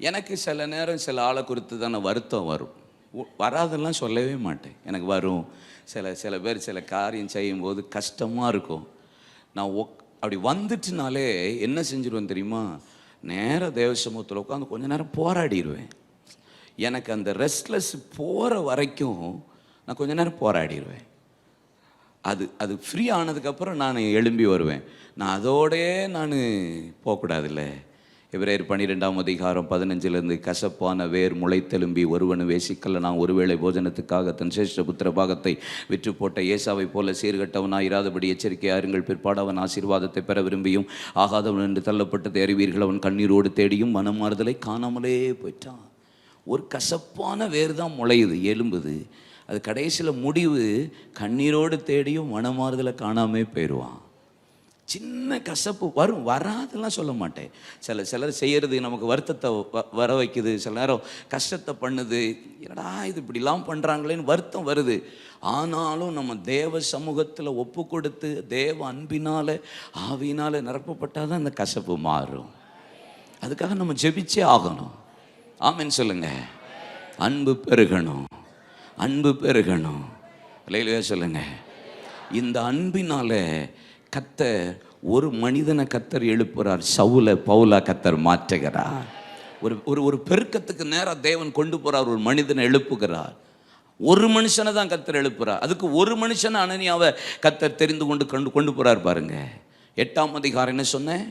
எனக்கு சில நேரம் சில ஆளை குறித்து தானே வருத்தம் வரும். வராதெல்லாம் சொல்லவே மாட்டேன். எனக்கு வரும். சில சில பேர் சில காரியம் செய்யும்போது கஷ்டமாக இருக்கும். நான் ஒக் அப்படி வந்துட்டுனாலே என்ன செஞ்சிருவேன் தெரியுமா? நேர தேவசமூகத்தில் உட்காந்து கொஞ்ச நேரம் போராடிடுவேன் எனக்கு அந்த ரெஸ்ட்லெஸ் போகிற வரைக்கும் நான் கொஞ்ச நேரம் போராடிடுவேன் அது அது ஃப்ரீ ஆனதுக்கப்புறம் நான் எழும்பி வருவேன். நான் அதோடே நான் போகக்கூடாதுல்ல. இவரேர் பன்னிரெண்டாம் அதிகாரம் பதினஞ்சிலிருந்து கசப்பான வேர் முளைத்தெலும்பி ஒருவனு வேசிக்கல்ல. நான் ஒருவேளை போஜனத்துக்காக தன் சேஷ்ட புத்திர பாகத்தை விற்று போட்ட ஏசாவை போல சீர்கட்டவனாக இராதபடி எச்சரிக்கை அருங்கள் பிற்பாடு அவன் ஆசீர்வாதத்தை பெற விரும்பியும் ஆகாதவன் என்று தள்ளப்பட்டதை அறிவீர்கள் அவன் கண்ணீரோடு தேடியும் மனமாறுதலை காணாமலே போயிட்டான். ஒரு கசப்பான வேர் தான் முளையுது எலும்புது. அது கடைசியில் முடிவு கண்ணீரோடு தேடியும் மனமாறுதலை காணாமே போயிடுவான் சின்ன கசப்பு வரும் வராதெல்லாம் சொல்ல மாட்டேன். சில சிலர் செய்கிறது நமக்கு வருத்தத்தை வ- வர வைக்குது. சில நேரம் கஷ்டத்தை பண்ணுது. என்னடா இது இப்படிலாம் பண்ணுறாங்களேன்னு வருத்தம் வருது. ஆனாலும் நம்ம தேவ சமூகத்தில் ஒப்பு கொடுத்து தேவ அன்பினால் ஆவியினால் நிரப்பப்பட்டால் தான் அந்த கசப்பு மாறும். அதுக்காக நம்ம ஜெபிச்சே ஆகணும். ஆமின்னு சொல்லுங்க. அன்பு பெருகணும். அன்பு பெருகணும். இல்லையிலையா சொல்லுங்க. இந்த அன்பினால கத்தர் ஒரு மனிதனை கத்தர் எழுப்புறார். சவுல பவுலா கத்தர் மாற்றுகிறார். ஒரு ஒரு ஒரு பெருக்கத்துக்கு நேராக தேவன் கொண்டு போகிறார் ஒரு மனிதனை எழுப்புகிறார். ஒரு மனுஷனை தான் கத்தர் எழுப்புறார். அதுக்கு ஒரு மனுஷனை அனனியாவை கத்தர் தெரிந்து கொண்டு கொண்டு கொண்டு போகிறார் பாருங்க. எட்டாம் அதிகாரம் என்ன சொன்னேன்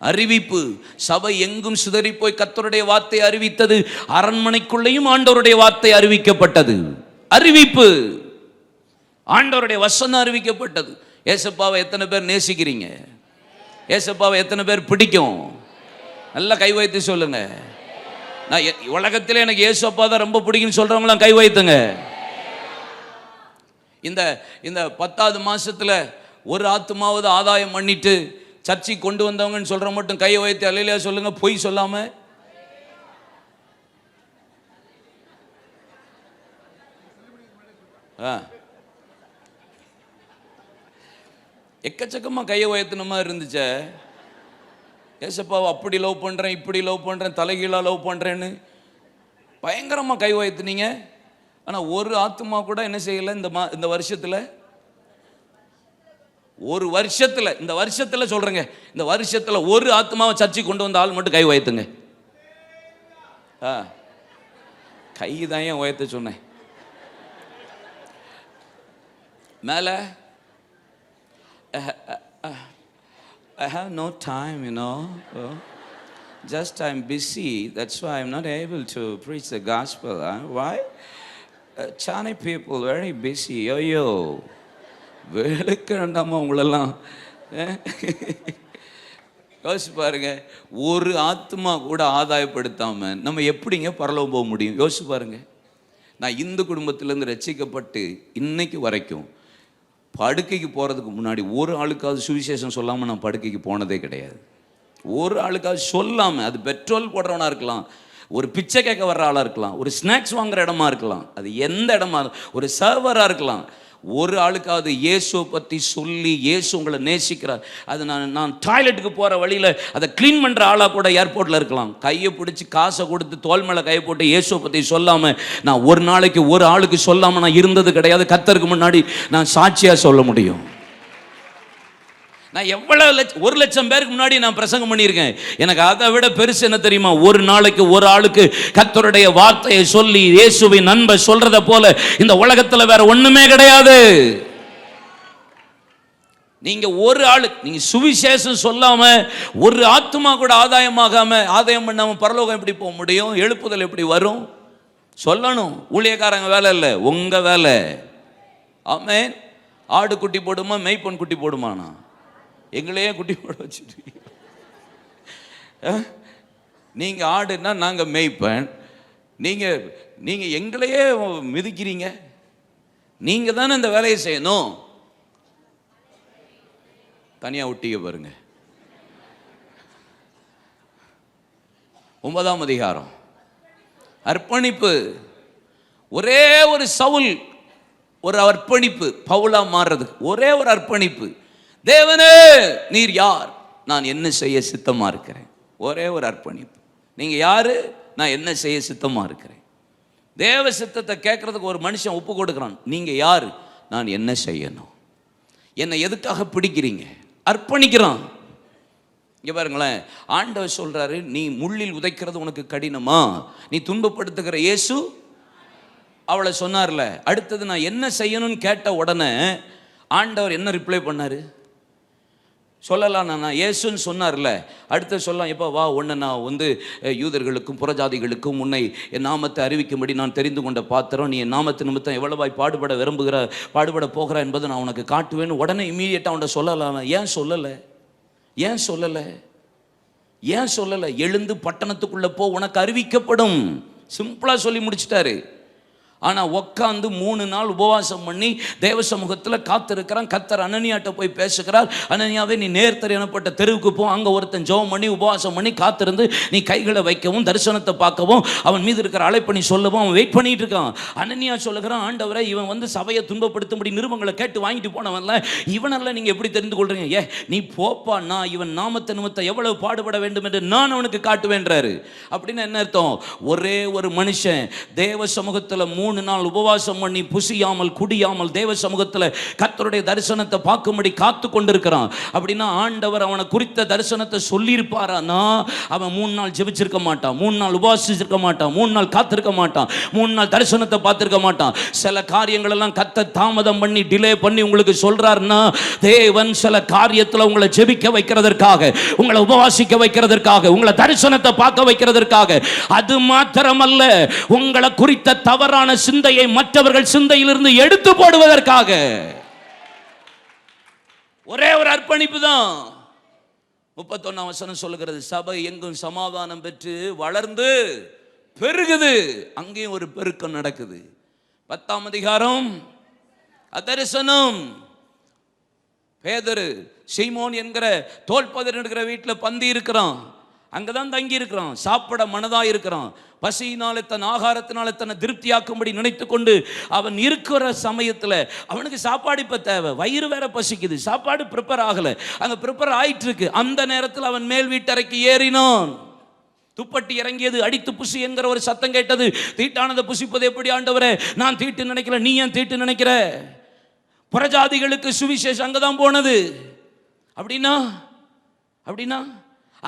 அறிவிப்பு. சபை எங்கும் சிதறி போய் கத்தருடைய வார்த்தை அறிவித்தது. அரண்மனைக்குள்ளேயும் ஆண்டவருடைய வார்த்தை அறிவிக்கப்பட்டது. அறிவிப்பு. ஆண்டவருடைய வசனம் அறிவிக்கப்பட்டது. ஏசப்பாவை எத்தனை பேர் நேசிக்கிறீங்க? ஏசப்பாவை எத்தனை பேர் பிடிக்கும்? நல்லா கை வைத்து சொல்லுங்க. நான் உலகத்தில் உலகத்திலே எனக்கு ஏசப்பா தான் ரொம்ப பிடிக்கும்னு சொல்கிறவங்களாம் கை வைத்துங்க. இந்த இந்த பத்தாவது மாதத்தில் ஒரு ஆத்துமாவது ஆதாயம் பண்ணிட்டு சர்ச்சைக்கு கொண்டு வந்தவங்கன்னு சொல்கிற மட்டும் கையை வைத்து அலையிலையா சொல்லுங்க? பொய் சொல்லாமல் ஆ. எக்கச்சக்கமாக கையை உயர்த்தினமா இருந்துச்சே. ஏசப்பாவை அப்படி லவ் பண்ணுறேன் இப்படி லவ் பண்ணுறேன் தலைகீழாக லவ் பண்ணுறேன்னு பயங்கரமாக கை உயர்த்தினீங்க. ஆனால் ஒரு ஆத்துமா கூட என்ன செய்யலை இந்த மா இந்த வருஷத்தில்? ஒரு வருஷத்தில் இந்த வருஷத்தில் சொல்கிறேங்க இந்த வருஷத்தில் ஒரு ஆத்மாவை சர்ச்சை கொண்டு வந்த ஆள் மட்டும் கை உயர்த்துங்க. ஆ கை தான் ஏன் உயர்த்த சொன்னேன்? மேலே Uh, uh, uh, I have no time, you know. Just I'm busy. That's why I'm not able to preach the gospel. Huh? Why? Uh, Chani people very busy. Yo yo. வேலைக்கு உங்களெல்லாம் eh? யோசிச்சு பாருங்க ஒரு ஆத்மா கூட ஆதாயப்படுத்தாம நம்ம எப்படிங்க பரலோகம் போக முடியும் யோசிச்சு பாருங்க நான் இந்து குடும்பத்திலேருந்து ரட்சிக்கப்பட்டு இன்னைக்கு வரைக்கும் படுக்கைக்கு போகிறதுக்கு முன்னாடி ஒரு ஆளுக்காவது சுவிசேஷம் சொல்லாமல் நான் படுக்கைக்கு போனதே கிடையாது. ஒரு ஆளுக்காவது சொல்லாமல் அது பெட்ரோல் போடுறவனாக இருக்கலாம் ஒரு பிச்சை கேட்க வர்ற ஆளாக இருக்கலாம் ஒரு ஸ்நாக்ஸ் வாங்குற இடமா இருக்கலாம் அது எந்த இடமா ஒரு சர்வராக இருக்கலாம். ஒரு ஆளுக்காவது இயேசுவை பற்றி சொல்லி இயேசு உங்களை நேசிக்கிறார். அது நான் நான் டாய்லெட்டுக்கு போகிற வழியில் அதை க்ளீன் பண்ணுற ஆளாக கூட ஏர்போர்ட்டில் இருக்கலாம். கையை பிடிச்சி காசை கொடுத்து தோல் மேலே கையை போட்டு இயேசுவை பற்றி சொல்லாமல் நான் ஒரு நாளைக்கு ஒரு ஆளுக்கு சொல்லாமல் நான் இருந்தது கிடையாது. கத்தருக்கு முன்னாடி நான் சாட்சியாக சொல்ல முடியும். நான் எவ்வளவு லட்ச ஒரு லட்சம் பேருக்கு முன்னாடி நான் பிரசங்கம் பண்ணியிருக்கேன். எனக்கு அதை விட பெருசு என்ன தெரியுமா? ஒரு நாளைக்கு ஒரு ஆளுக்கு கத்தருடைய வார்த்தையை சொல்லி இயேசுவின் நண்பை சொல்றத போல இந்த உலகத்தில் வேற ஒண்ணுமே கிடையாது. நீங்க ஒரு ஆளு நீங்க சுவிசேஷம் சொல்லாம ஒரு ஆத்மா கூட ஆதாயமாகாம ஆதாயம் பண்ணாம பரலோகம் எப்படி போக முடியும்? எழுப்புதல் எப்படி வரும்? சொல்லணும். ஊழியக்காரங்க வேலை இல்லை உங்க வேலை. ஆமே ஆடு குட்டி போடுமா மெய்ப்பொன் குட்டி போடுமாண்ணா? எங்களையே குட்டி போட வச்சுட்டு நீங்கள் ஆடுனா நாங்கள் மேய்ப்பேன். நீங்கள் நீங்கள் எங்களையே மிதிக்கிறீங்க. நீங்கள் தானே இந்த வேலையை செய்யணும். தனியாக ஒட்டிக்க பாருங்க. ஒன்பதாம் அதிகாரம். அர்ப்பணிப்பு. ஒரே ஒரு சவுல் ஒரு அர்ப்பணிப்பு. பவுலாக மாறுறதுக்கு ஒரே ஒரு அர்ப்பணிப்பு. தேவனே நீர் யார்? நான் என்ன செய்ய சித்தமாக இருக்கிறேன்? ஒரே ஒரு அர்ப்பணிப்பு. நீங்கள் யார்? நான் என்ன செய்ய சித்தமாக இருக்கிறேன்? தேவ சித்தத்தை கேட்கறதுக்கு ஒரு மனுஷன் ஒப்பு கொடுக்குறான். நீங்கள் யார்? நான் என்ன செய்யணும்? என்னை எதுக்காக பிடிக்கிறீங்க? அர்ப்பணிக்கிறான். இங்கே பாருங்களேன் ஆண்டவர் சொல்கிறாரு நீ முள்ளில் உதைக்கிறது உனக்கு கடினமா? நீ துன்பப்படுத்துகிற இயேசு? அவளை சொன்னார்ல அடுத்தது நான் என்ன செய்யணும்னு கேட்ட உடனே ஆண்டவர் என்ன ரிப்ளை பண்ணார்? சொல்லலாம் நான்? ஏசுன்னு இயேசுன்னு சொன்னார்ல. அடுத்து சொல்லலாம் எப்போ வா ஒன்று நான் வந்து யூதர்களுக்கும் புறஜாதிகளுக்கும் உன்னை என் நாமத்தை அறிவிக்கும்படி நான் தெரிந்து கொண்ட பாத்திரம். நீ என் நாமத்து நிமித்தம் எவ்வளவாய் பாடுபட விரும்புகிற பாடுபட போகிற என்பதை நான் உனக்கு காட்டுவேன்னு உடனே இம்மீடியட்டாக அவன்கிட்ட சொல்லலாம் ஏன் சொல்லலை? ஏன் சொல்லலை? ஏன் சொல்லலை? எழுந்து பட்டணத்துக்குள்ளே போ உனக்கு அறிவிக்கப்படும். சிம்பிளாக சொல்லி முடிச்சிட்டாரு. ஆனால் உக்காந்து மூணு நாள் உபவாசம் பண்ணி தேவ சமூகத்தில் காத்திருக்கிறான். கத்தர் அனனியாட்ட போய் பேசுகிறார். அனனியாவே நீ நேர்த்தர் எனப்பட்ட தெருவுக்கு போ. அங்கே ஒருத்தன் ஜெபம் பண்ணி உபவாசம் பண்ணி காத்திருந்து நீ கைகளை வைக்கவும் தரிசனத்தை பார்க்கவும் அவன் மீது இருக்கிற அழைப்பணி சொல்லவும் அவன் வெயிட் பண்ணிட்டு இருக்கான். அனனியா சொல்லுகிறான் ஆண்டவரை இவன் வந்து சபையை துன்பப்படுத்தும்படி நிருபங்களை கேட்டு வாங்கிட்டு போனவன்ல இவனெல்லாம் நீங்கள் எப்படி தெரிந்து கொள்றீங்க? ஏ நீ போப்பா நான் இவன் நாமத்தை நிமித்தம் எவ்வளவு பாடுபட வேண்டும் என்று நான் அவனுக்கு காட்டுவேன்றாரு. அப்படின்னு என்ன அர்த்தம்? ஒரே ஒரு மனுஷன் தேவ சமூகத்தில் மூணு நாள் உபவாசம் பண்ணி புசியாமல் குடியாமல் தேவ சமூகத்தில் கத்தருடைய தரிசனத்தை பார்க்கும்படி காத்து கொண்டிருக்கிறான். அப்படின்னா ஆண்டவர் அவனை குறித்த தரிசனத்தை சொல்லியிருப்பாரானா அவன் மூணு நாள் ஜெபிச்சிருக்க மாட்டான் மூணு நாள் உபவாசிச்சிருக்க மாட்டான் மூணு நாள் காத்திருக்க மாட்டான் மூணு நாள் தரிசனத்தை பார்த்துருக்க மாட்டான். சில காரியங்கள் எல்லாம் கத்த தாமதம் பண்ணி டிலே பண்ணி உங்களுக்கு சொல்றாருன்னா தேவன் சில காரியத்தில் உங்களை ஜெபிக்க வைக்கிறதற்காக உங்களை உபவாசிக்க வைக்கிறதற்காக உங்களை தரிசனத்தை பார்க்க வைக்கிறதற்காக அது மாத்திரமல்ல உங்களை குறித்த தவறான சிந்தையை மற்றவர்கள் சிந்தையிலிருந்து எடுத்து போடுவதற்காக. ஒரே ஒரு அர்ப்பணிப்பு தான். முப்பத்தொன்னாம் வசனம் சொல்லுகிறது சபை எங்கும் சமாதானம் பெற்று வளர்ந்து பெருகுது. அங்கேயும் ஒரு பெருக்கம் நடக்குது. பத்தாம் அதிகாரம் அதரிசனம். பேதரு சீமோன் என்கிற தோல்பதர் இருக்கிற வீட்டில் பந்தி இருக்கிறான். அங்கே தான் தங்கி இருக்கிறோம் சாப்பிட மனதாக இருக்கிறான் பசியினால தன் ஆகாரத்தினால தன்னை திருப்தியாக்கும்படி நினைத்து கொண்டு அவன் இருக்கிற சமயத்தில் அவனுக்கு சாப்பாடு இப்போ தேவை. வயிறு வேற பசிக்குது. சாப்பாடு ப்ரிப்பேர் ஆகலை. அங்கே ப்ரிப்பேர் ஆயிட்டு இருக்கு அந்த நேரத்தில் அவன் மேல் வீட்டறைக்கு ஏறினான். துப்பட்டி இறங்கியது அடித்து புசி என்கிற ஒரு சத்தம் கேட்டது. தீட்டானதை புசிப்பது எப்படி ஆண்டவரே? நான் தீட்டு நினைக்கிற நீ ஏன் தீட்டு நினைக்கிற? புறஜாதிகளுக்கு சுவிசேஷம் அங்கே தான் போனது. அப்படின்னா? அப்படின்னா?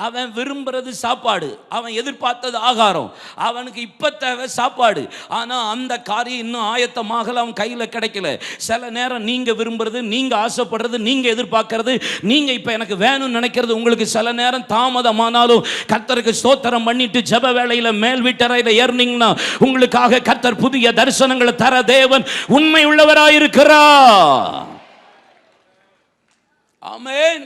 அவன் விரும்புறது சாப்பாடு. அவன் எதிர்பார்த்தது ஆகாரம். அவனுக்கு இப்போ தேவை சாப்பாடு. ஆனால் அந்த காரியம் இன்னும் ஆயத்தமாகல அவன் கையில் கிடைக்கல. சில நேரம் நீங்கள் விரும்புறது நீங்கள் ஆசைப்படுறது நீங்கள் எதிர்பார்க்கறது நீங்கள் இப்போ எனக்கு வேணும்னு நினைக்கிறது உங்களுக்கு சில நேரம் தாமதமானாலும் கர்த்தருக்கு ஸ்தோத்திரம் பண்ணிட்டு ஜப வேலையில் மேல் வீட்டறையில் ஏறினீங்கன்னா உங்களுக்காக கர்த்தர் புதிய தரிசனங்களை தர தேவன் உண்மை உள்ளவராயிருக்கிறார். ஆமென்.